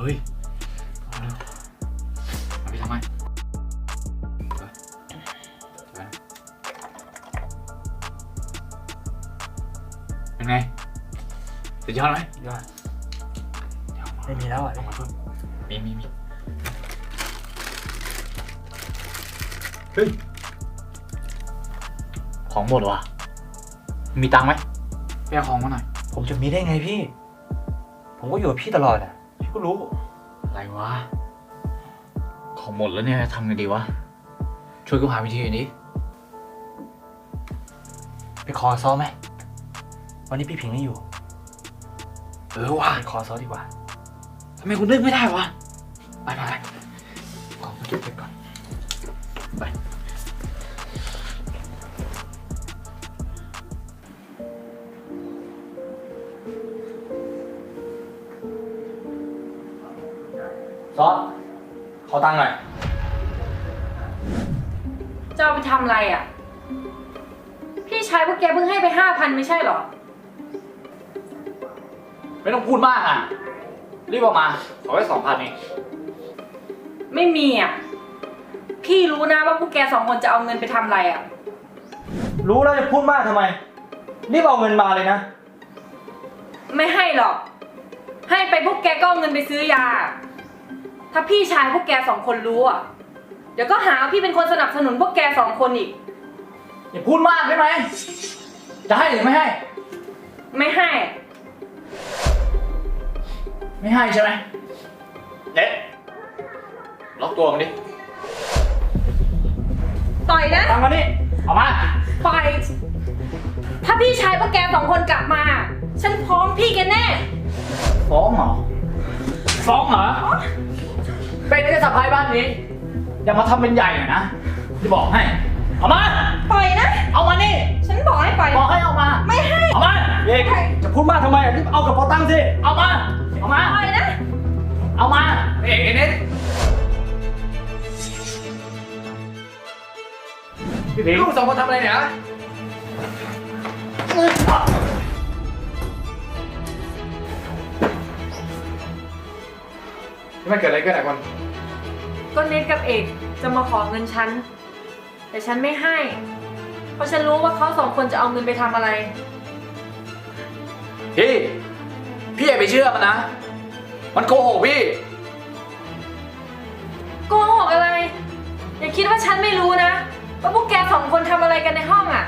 เฮ้ยเอาเร็วเอาไปทำไมเฮ้ยเดี๋ยวนะเป็นไงสุดยอดไหมยอดเดี๋ยวไม่มีแล้วอะเอามาเพิ่มมีมีมีเฮ้ย ของหมดว่ะ มีตังค์ไหมไปเอาของมาหน่อย ผมจะมีได้ไงพี่ ผมก็อยู่กับพี่ตลอดอะ พี่ก็รู้ อะไรวะ ของหมดแล้วเนี่ยทำไงดีวะ ช่วยกูหาวิธีหน่อยดิไปคอซ้อมไหม วันนี้พี่ผิงไม่อยู่ เออว่ะไปคอซ้อมดีกว่าทำไมกูนึกไม่ได้วะ ไปไปไปของเก็บไปก่อน ซ้อมขอตังค์หน่อย จะเอาไปทำอะไรอะ พี่ชายพวกแกเพิ่งให้ไปห้าพันไม่ใช่เหรอ ไม่ต้องพูดมากอะ รีบออกมา ขอไว้สองพันเองไม่มีอะ พี่รู้นะว่าพวกแกสองคนจะเอาเงินไปทำอะไรอะ รู้แล้วจะพูดมากทำไม รีบเอาเงินมาเลยนะ ไม่ให้หรอก ให้ไปพวกแกก็เอาเงินไปซื้อยา ถ้าพี่ชายพวกแกสองคนรู้อะ เดี๋ยวก็หาว่าพี่เป็นคนสนับสนุนพวกแกสองคนอีก อย่าพูดมากได้ไหม จะให้หรือไม่ให้ ไม่ให้ ไม่ให้ใช่ไหมเด็ดล็อกตัวมันดิปล่อยนะ ตังค์มานี่เอามาปล่อย ถ้าพี่ชายพวกแกสองคนกลับมา ฉันพร้อมพี่แกแน่ ฟ้องเหรอ ฟ้องเหรอ เป็นแค่สะพายบ้านนี้ อย่ามาทำเป็นใหญ่หน่อยนะจะบอกให้ เอามา ปล่อยนะ เอามานี่ ฉันบอกให้ปล่อย บอกให้เอามา ไม่ให้ เอามา เอกจะพูดมากทำไมอะรีบเอากระเป๋าตังค์สิ เอามา เอามา ปล่อยนะ เอามา เอกเอเนสพี่ผิงลูกสองคนทำอะไรเนี่ยที่มันเกิดอะไรขึ้นอะคน ก็เน็ตกับเอกจะมาขอเงินฉัน แต่ฉันไม่ให้ เพราะฉันรู้ว่าเขาสองคนจะเอาเงินไปทำอะไร พี่ พี่อย่าไปเชื่อมันนะ มันโกหกพี่ โกหกอะไร อย่าคิดว่าฉันไม่รู้นะ ว่าพวกแกสองคนทำอะไรกันในห้องอะ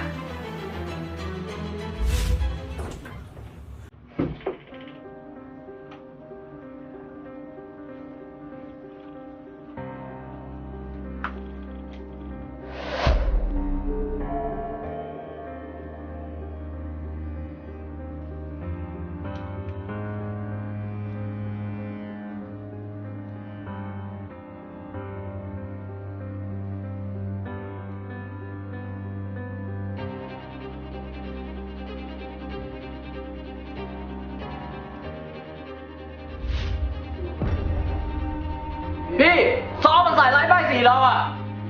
มันใส่ร้ายป้ายสีเราอะ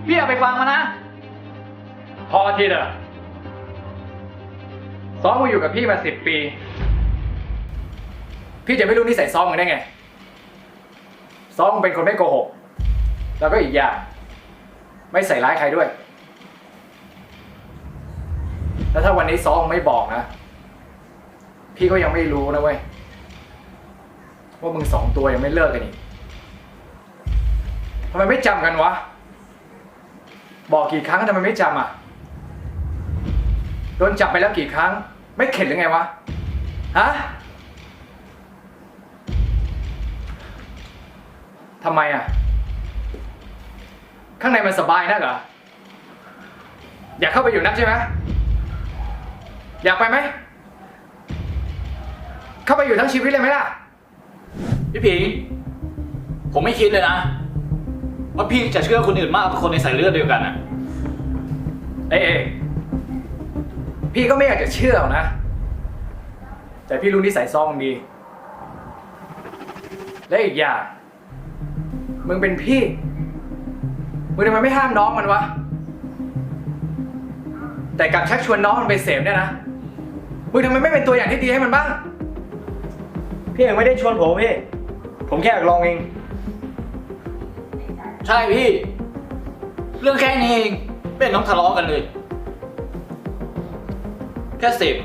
พี่อย่าไปฟังมันนะ พอทีเถอะซ้อมมาอยู่กับพี่มาสิบปี พี่จะไม่รู้นิสัยซ้อมมึงได้ไง ซ้อมมึงเป็นคนไม่โกหก แล้วก็อีกอย่าง ไม่ใส่ร้ายใครด้วย แล้วถ้าวันนี้ซ้อมไม่บอกนะ พี่ก็ยังไม่รู้นะเว้ย ว่ามึงสองตัวยังไม่เลิกกันอีก ทำไมไม่จำกันวะ บอกกี่ครั้งทำไมไม่จำอะ โดนจับไปแล้วกี่ครั้ง ไม่เข็ดหรือไงวะ ฮะทำไมอะ ข้างในมันสบายนักเหรอ อยากเข้าไปอยู่นักใช่ไหมอยากไปไหม เข้าไปอยู่ทั้งชีวิตเลยไหมล่ะ พี่ผิง ผมไม่คิดเลยนะ ว่าพี่จะเชื่อคนอื่นมากกว่าคนในสายเลือดเดียวกันอะ เอ้ยเอ้ยพี่ก็ไม่อยากจะเชื่อหรอกนะ แต่พี่รู้นิสัยซองดี และอีกอย่าง มึงเป็นพี่ มึงทำไมไม่ห้ามน้องมันวะ แต่กลับชักชวนน้องมันไปเสพเนี่ยนะ มึงทำไมไม่เป็นตัวอย่างที่ดีให้มันบ้าง พี่เอกไม่ได้ชวนผมพี่ ผมแค่อยากลองเอง ใช่พี่ เรื่องแค่นี้เองไม่เห็นต้องทะเลาะกันเลย แค่เสพ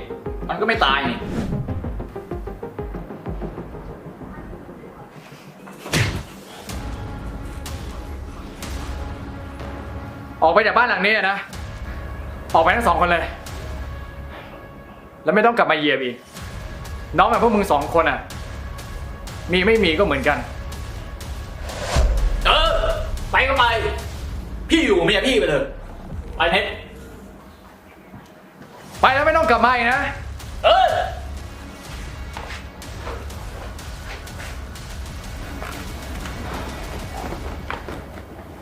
มันก็ไม่ตายนี่ออกไปจากบ้านหลังนี้นะ ออกไปทั้งสองคนเลย แล้วไม่ต้องกลับมาเยียบอีก น้องแบบพวกมึงสองคนอะ มีไม่มีก็เหมือนกัน ไปก็ไป พี่อยู่เมียพี่ไปเถอะไปเน็ตไปแล้วไม่ต้องกลับมาอีกนะ เออ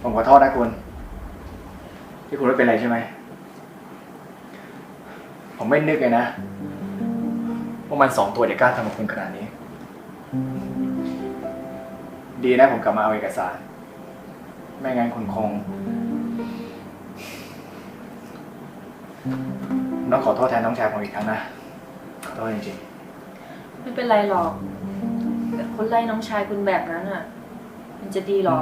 ผมขอโทษนะคุณ ที่คุณไม่เป็นไรใช่ไหม ผมไม่นึกเลยนะว่ามันสองตัวเด็กกล้าทำกับคุณขนาดนี้ ดีนะผมกลับมาเอาเอกสาร ไม่งั้นคุณคง ต้องขอโทษแทนน้องชายผมอีกครั้งนะ ขอโทษจริงไม่เป็นไรหรอกแต่คนไล่น้องชายคุณแบบนั้นอะ มันจะดีเหรอ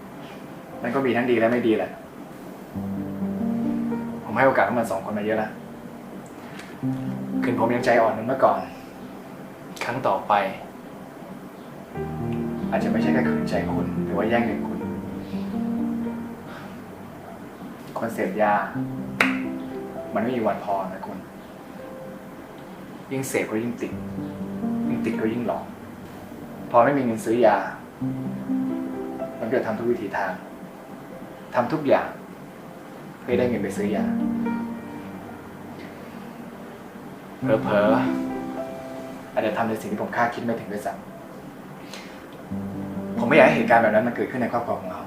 ๆ มันก็มีทั้งดีและไม่ดีแหละ ผมให้โอกาสพวกมันสองคนมาเยอะแล้วคืนผมยังใจอ่อนเหมือนเมื่อก่อน ครั้งต่อไป อาจจะไม่ใช่แค่ขืนใจคุณหรือว่าแย่งเงินคุณ คนเสพยา มันไม่มีวันพอนะคุณ ยิ่งเสพก็ยิ่งติด ยิ่งติดก็ยิ่งหลอกพอไม่มีเงินซื้อยา มันก็จะทำทุกวิถีทางทำทุกอย่างเพื่อได้เงินไปซื้อยาเผลอๆอาจจะทำในสิ่งที่ผมคาดคิดไม่ถึงด้วยซ้ำ ผมไม่อยากให้เหตุการณ์แบบนั้นมันเกิดขึ้นในครอบครัวของเรา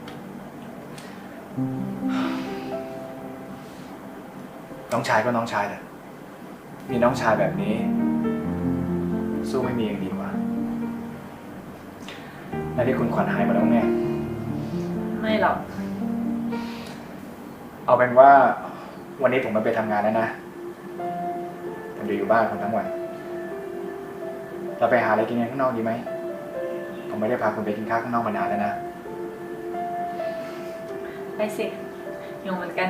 น้องชายก็น้องชายเถอะมีน้องชายแบบนี้ สู้ไม่มียังดีกว่าและที่คุณขวัญหายหมาแล้วไงไม่หรอก เอาเป็นว่าวันนี้ผมมาไปทำงานแล้วนะ ผมจะอยู่บ้านคุณทั้งวัน เราไปหาอะไรกินกันข้างนอกดีไหม มไม่ได้พาคุณไปกินข้าวข้างนอกมานานแล้วนะ ไปสิงงเหมือนกัน